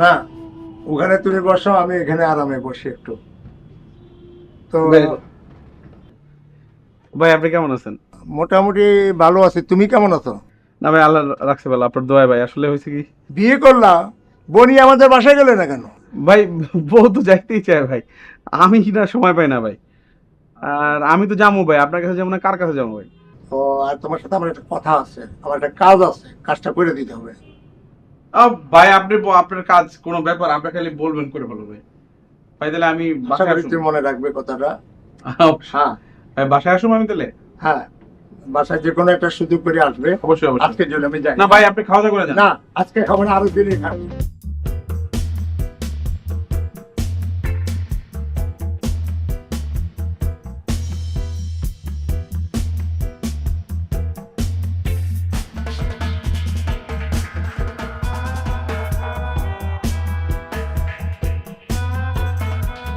না ওখানে তুমি বসো আমি এখানে আরামে বসি একটু। তো ভাই আপনি কেমন আছেন? মোটামুটি ভালো আছি। তুমি কেমন আছো? না ভাই আল্লাহ রাখছে ভালো আপনার দোয়া ভাই আসলে হয়েছে কি? বিয়ে করলা বনি আমাদের বাসায় গেলে না কেন? ভাই বউ তো যাইতেই চায় ভাই আমি না সময় পাই না ভাই। আর আমি তো যাব ভাই আপনার কাছে যাব না কার কাছে যাব ভাই? তো আর তোমার সাথে আমার একটা কথা আছে আমার একটা কাজ আছে কাজটা করে দিতে হবে। ভাই আপনি আপনার কাজ কোনো ব্যাপার আপনি খালি বলবেন করে ভালো ভাই। ভাই তাহলে আমি তুমি মনে রাখবে কথাটা। হ্যাঁ। বাসায় আসুন আমি তাহলে? হ্যাঁ। বাসায় যে কোনো একটা সুযোগ করে আসবে। অবশ্যই অবশ্যই। আজকের জন্য আমি যাই। না ভাই আপনি খাওয়া দাওয়া করে যান। না আজকে খাব না আরও দিনই খাব।